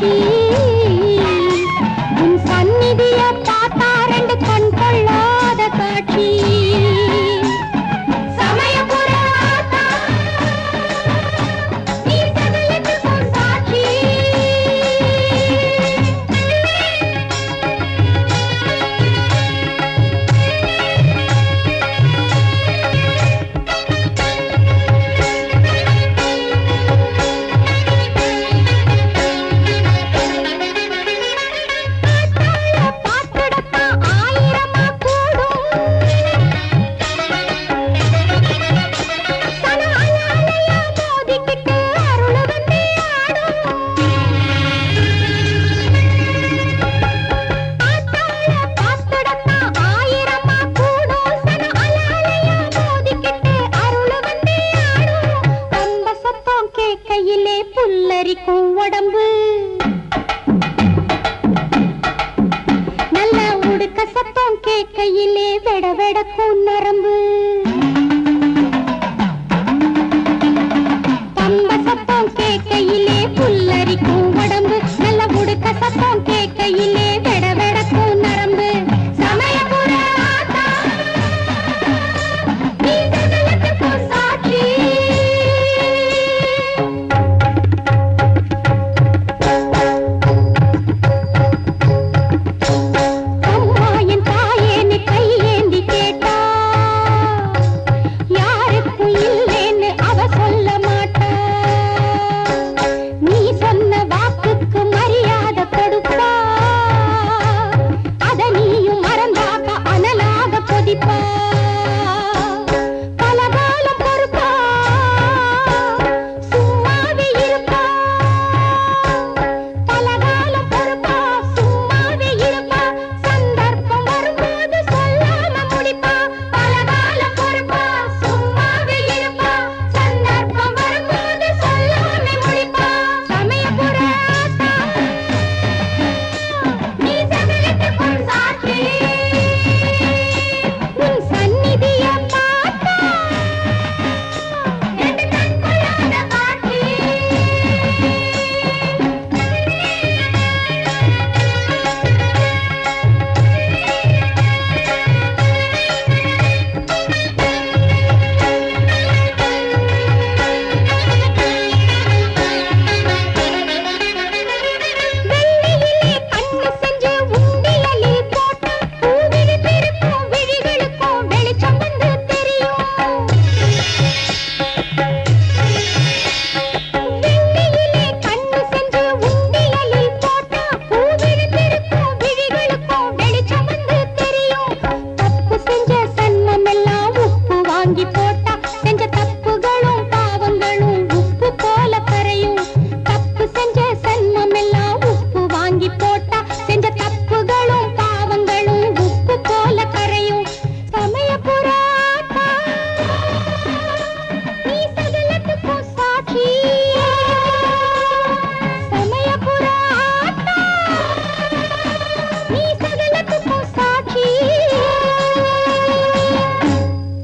you. சிதறிக்கும் உடம்பு. நல்லா உடுக்க சத்தம் கேட்கையிலே வெட வெடக்கும் நரம்பு.